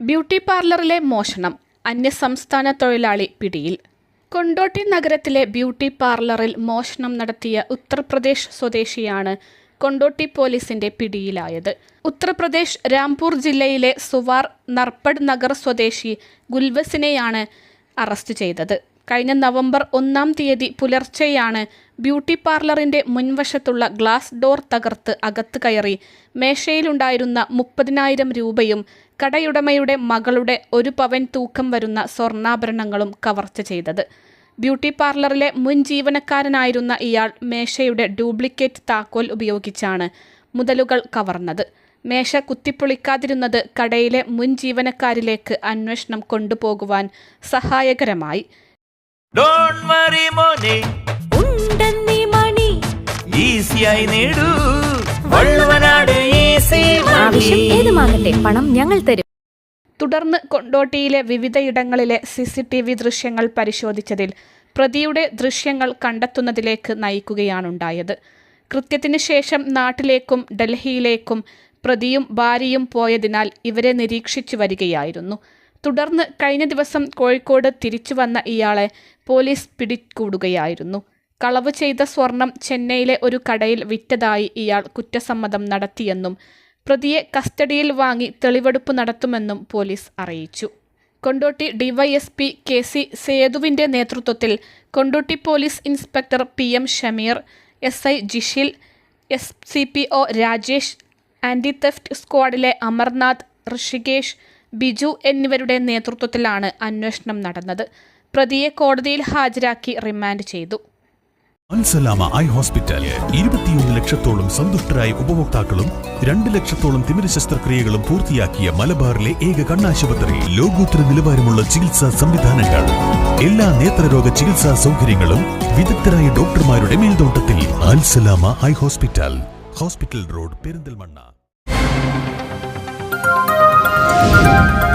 Beauty പാർലറിലെ മോഷണം അന്യസംസ്ഥാന തൊഴിലാളി പിടിയിൽ. കൊണ്ടോട്ടി നഗരത്തിലെ ബ്യൂട്ടി പാർലറിൽ മോഷണം നടത്തിയ ഉത്തർപ്രദേശ് സ്വദേശിയാണ് കൊണ്ടോട്ടി പോലീസിന്റെ പിടിയിലായത്. ഉത്തർപ്രദേശ് രാംപൂർ ജില്ലയിലെ സുവാർ നർപ്പഡ് നഗർ സ്വദേശി ഗുൽവസിനെയാണ് അറസ്റ്റ് ചെയ്തത്. കഴിഞ്ഞ നവംബർ ഒന്നാം തീയതി പുലർച്ചെയാണ് ബ്യൂട്ടി പാർലറിന്റെ മുൻവശത്തുള്ള ഗ്ലാസ് ഡോർ തകർത്ത് അകത്ത് കയറി. മേശയിലുണ്ടായിരുന്ന മുപ്പതിനായിരം രൂപയും കടയുടമയുടെ മകളുടെ ഒരു പവൻ തൂക്കം വരുന്ന സ്വർണാഭരണങ്ങളും കവർച്ച ചെയ്തത്. ബ്യൂട്ടി പാർലറിലെ മുൻ ജീവനക്കാരനായിരുന്ന ഇയാൾ മേശയുടെ ഡ്യൂപ്ലിക്കേറ്റ് താക്കോൽ ഉപയോഗിച്ചാണ് മുതലുകൾ കവർന്നത്. മേശ കുത്തിപ്പൊളിക്കാതിരുന്നത് കടയിലെ മുൻ ജീവനക്കാരിലേക്ക് അന്വേഷണം കൊണ്ടുപോകുവാൻ സഹായകരമായി. ഡോണ്ട് വറി മോനെ. ഉണ്ടെന്നീ മണി. ഈസിയായി നേടൂ. വള്ളുവനാട് ഈസി ആവശ്യം ഏതുമാകട്ടെ പണം ഞങ്ങൾ തരും. തുടർന്ന് കൊണ്ടോട്ടിയിലെ വിവിധയിടങ്ങളിലെ സി സി ടി വി ദൃശ്യങ്ങൾ പരിശോധിച്ചതിൽ പ്രതിയുടെ ദൃശ്യങ്ങൾ കണ്ടെത്തുന്നതിലേക്ക് നയിക്കുകയാണുണ്ടായത്. കൃത്യത്തിന് ശേഷം നാട്ടിലേക്കും ഡൽഹിയിലേക്കും പ്രതിയും ഭാര്യയും പോയതിനാൽ ഇവരെ നിരീക്ഷിച്ചു വരികയായിരുന്നു. തുടർന്ന് കഴിഞ്ഞ ദിവസം കോഴിക്കോട് തിരിച്ചു വന്ന ഇയാളെ പോലീസ് പിടികൂടുകയായിരുന്നു. കളവ് ചെയ്ത സ്വർണം ചെന്നൈയിലെ ഒരു കടയിൽ വിറ്റതായി ഇയാൾ കുറ്റസമ്മതം നടത്തിയെന്നും പ്രതിയെ കസ്റ്റഡിയിൽ വാങ്ങി തെളിവെടുപ്പ് നടത്തുമെന്നും പോലീസ് അറിയിച്ചു. കൊണ്ടോട്ടി ഡിവൈഎസ്പി കെ സി സേതുവിന്റെ നേതൃത്വത്തിൽ Kondotty police inspector P M Shameer S I Jishil S C P O Rajesh anti theft സ്ക്വാഡിലെ Amarnath Rishikesh Biju എന്നിവരുടെ നേതൃത്വത്തിലാണ് അന്വേഷണം നടന്നത്. പ്രതിയെ കോടതിയിൽ ഹാജരാക്കി റിമാൻഡ് ചെയ്തു. Alsalama eye hospital. ഇരുപത്തിയൊന്ന് ലക്ഷത്തോളം സന്തുഷ്ടരായ ഉപഭോക്താക്കളും രണ്ട് ലക്ഷത്തോളം തിമിര ശസ്ത്രക്രിയകളും പൂർത്തിയാക്കിയ മലബാറിലെ ഏക കണ്ണാശുപത്രി. ലോകോത്തര നിലവാരമുള്ള ചികിത്സാ സംവിധാനങ്ങൾ. എല്ലാ നേത്രരോഗ ചികിത്സാ സൗകര്യങ്ങളും വിദഗ്ധരായ ഡോക്ടർമാരുടെ മേൽനോട്ടത്തിൽ. Alsalama eye hospital. Hospital road Perinthalmanna. Thank you.